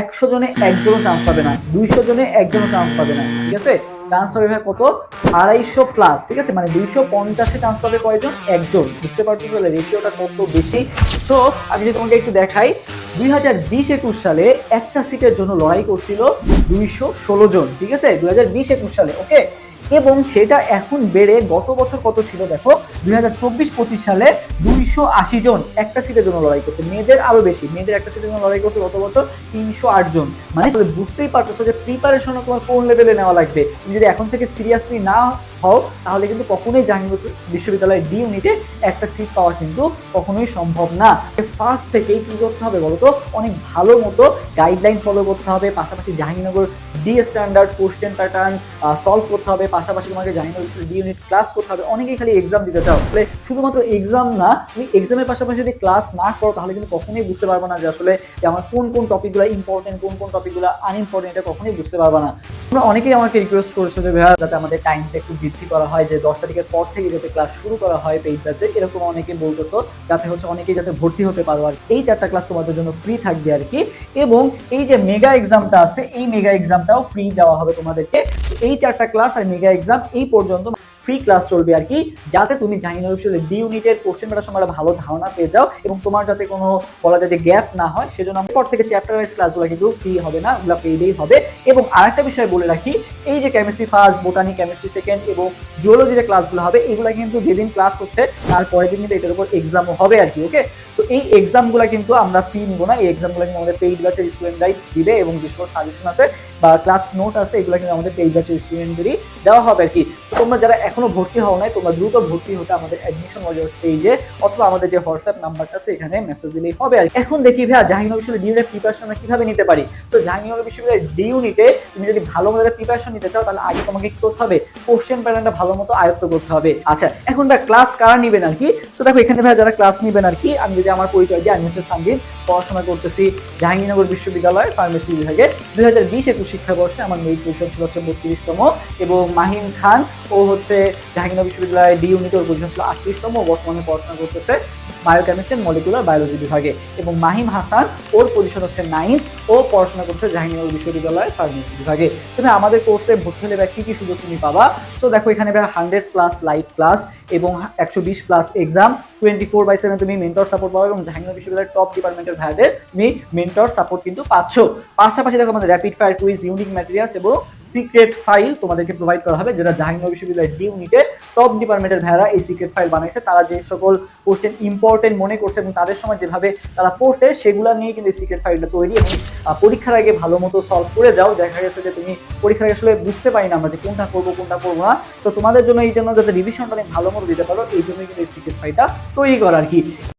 একশো জনে একজনও চান্স পাবে না, দুইশো জনে একজনও চান্স পাবে না, ঠিক আছে? চান্স পাবে ভাই কত? আড়াইশো প্লাস ঠিক আছে? মানে দুইশো পঞ্চাশে চান্স পাবে কয়জন? একজন, বুঝতে পারছ তাহলে রেশিওটা কত বেশি? তো আমি যদি তোমাকে একটু দেখাই দুই হাজার বিশ একুশ সালে একটা সিটের জন্য লড়াই করছিল দুইশো ষোলো জন, ঠিক আছে? দুই হাজার বিশ একুশ সালে ওকে এবং সেটা এখন বেড়ে গত বছর কত ছিল দেখো? দুই হাজার চব্বিশ পঁচিশ সালে দুইশো আশি জন একটা সিটের জন্য লড়াই করছে। মেয়েদের আরও বেশি। মেয়েদের একটা সিটের জন্য লড়াই করছে গত বছর তিনশো আট জন। মানে তুমি বুঝতেই পারতেছো যে প্রিপারেশন তোমার কোন লেভেলে নেওয়া লাগবে? তুমি যদি এখন থেকে সিরিয়াসলি না হও, তাহলে কিন্তু কখনোই জাহাঙ্গীর বিশ্ববিদ্যালয়ের ডি ইউনিটে একটা সিট পাওয়া কিন্তু কখনোই সম্ভব না। ফার্স্ট থেকেই কি করতে হবে বলতো? অনেক ভালো মতো গাইডলাইন ফলো করতে হবে। পাশাপাশি Jahangirnagar D standard question pattern solve করতে হবে। পাশাপাশি তোমাকে জাহাঙ্গীরনগর ডি ইউনিট ক্লাস করতে হবে। অনেকেই খালি এক্সাম দিতে চাও। তাহলে শুধুমাত্র এক্সাম না, তুমি এক্সামের পাশাপাশি যদি ক্লাস না করো, তাহলে কিন্তু কখনোই বুঝতে পারবে না যে আসলে যে আমার কোন কোন টপিকগুলো ইম্পর্টেন্ট কোন কোন টপিকগুলো আনইম্পর্টেন্ট এটা কখনোই বুঝতে পারবে না। তোমরা অনেকেই আমাকে রিকোয়েস্ট করেছ যে, ভাইয়া, যাতে আমাদের টাইমটা একটু বৃদ্ধি করা হয়, যে দশ তারিখের পর থেকে যাতে ক্লাস শুরু করা হয় পেইড ব্যাচে এরকম অনেকে বলতেছো, যাতে হচ্ছে অনেকেই যাতে ভর্তি হতে পারো। আর এই চারটা ক্লাস তোমাদের জন্য ফ্রি থাকবে আর কি। এবং এই যে মেগা এক্সামটা আছে, এই মেগা এক্সামটাও ফ্রি দেওয়া হবে তোমাদেরকে। এই চারটা ক্লাস আর মেগা এক্সাম এই পর্যন্ত ফ্রি ক্লাস চলবে আর কি, যাতে তুমি জাহাঙ্গীরনগর বিশ্ববিদ্যালয়ের ডি ইউনিটের কোশ্চেন পেপার সম্পর্কে ভালো ধারণা পেয়ে যাও এবং তোমার যাতে কোনো বলা যায় যে গ্যাপ না হয়, সেজন্য আমি পর থেকে চ্যাপ্টার ওয়াইজ ক্লাসগুলো কিন্তু ফ্রি হবে না, ওগুলো পেইডেই হবে। এবং আরেকটা বিষয় বলে রাখি, এই যে chemistry first botany chemistry second এবং জিওলজি ক্লাসগুলো হবে, এগুলো কিন্তু যেদিন ক্লাস হচ্ছে, তার পরের দিন কিন্তু এটার উপর এক্সামও হবে আর কি ওকে সো এই এক্সামগুলো কিন্তু আমরা ফি নিব না, এই এক্সামগুলো কিন্তু আমাদের পেইড ব্যাচের স্টুডেন্টরাই দিবে এবং যে সকল সাজেশন আছে বা ক্লাস নোট আছে, এগুলো কিন্তু আমাদের পেইড ব্যাচের স্টুডেন্টদেরই দেওয়া হবে আর কি। তো তোমরা যারা এখনও ভর্তি হও নাই, তোমরা দ্রুত ভর্তি হতে আমাদের অ্যাডমিশন ওয়াজার পেজে অথবা আমাদের যে হোয়াটসঅ্যাপ নাম্বারটা আছে, এখানে মেসেজ দিলেই হবে। আর। এখন দেখি ভাইয়া, জাহাঙ্গীরনগর বিশ্ববিদ্যালয় ডি ইউনিটের প্রিপারেশন আমরা কীভাবে নিতে পারি? সো জাহাঙ্গীরনগর বিশ্ববিদ্যালয়ের ডিউ নিতে তুমি যদি ভালো মতো প্রিপারেশন নিতে চাও, তাহলে আগে তোমাকে কি করতে হবে? কোশ্চেন প্যাটার্নটা ভালো মতো আয়ত্ত করতে হবে। আচ্ছা এখন ভাই ক্লাস কারা নিবেন আর কি? সো দেখো, এখানে ভাই যারা ক্লাস নিবেন আর কি, আমি যদি আমার পরিচয় দিই, আমি হচ্ছে সানজিদ। পড়াশোনা করতেছি জাহাঙ্গীরনগর বিশ্ববিদ্যালয়ের ফার্মেসি বিভাগে। দুই হাজার বিশ একুশ শিক্ষাবর্ষে আমার মেরিট পরিষদ ছিল হচ্ছে বত্রিশতম এবং মাহিম খান ও হচ্ছে জাহাঙ্গীরনগর বিশ্ববিদ্যালয়ের ডি ইউনিট ওর পজিশন ছিল আটত্রিশতম বর্তমানে পড়াশোনা করতেছে। বায়োকেমিস্ট্রি মলিকুলার বায়োলজি বিভাগে। এবং মাহিম হাসান ওর পজিশন হচ্ছে নাইন ও পড়াশোনা করছে জাহাঙ্গীরনগর বিশ্ববিদ্যালয়ের ফার্মেসি বিভাগে। তুমি আমাদের কোর্সে ভর্তি হলে কি কি সুযোগ তুমি পাবা? সো দেখো, এখানে হান্ড্রেড প্লাস লাইভ ক্লাস এবং একশো বিশ plus exam twenty four by seven তুমি মেন্টর সাপোর্ট পাবে এবং জাহাঙ্গীরনগর বিশ্ববিদ্যালয়ের টপ ডিপার্টমেন্টের ভাইদের তুমি মেন্টর সাপোর্ট কিন্তু পাচ্ছ। পাশাপাশি দেখো আমাদের rapid fire quiz unique materials এবং সিক্রেট ফাইল তোমাদেরকে প্রোভাইড করা হবে, যেটা জাহাঙ্গীরনগর বিশ্ববিদ্যালয়ের ডি ইউনিটে টপ ডিপার্টমেন্টের ভাইরা এই সিক্রেট ফাইল বানাইছে তারা যে সকল কোশ্চেন ইম্পর্টেন্ট মনে করছে এবং তাদের সময় যেভাবে তারা পড়ছে, সেগুলো নিয়ে কিন্তু এই সিক্রেট ফাইলটা তৈরি এবং পরীক্ষার আগে ভালো মতো সলভ করে যাও। দেখা গেছে যে তুমি পরীক্ষার আসলে বুঝতে পারি না আমরা যে কোনটা করব কোনটা করব না। তো তোমাদের জন্য এই জন্য যাতে রিভিশনটা অনেক ভালো মতো দিতে পারো, এই জন্যই কিন্তু এই সিক্রেট ফাইলটা তৈরি করা আর কি।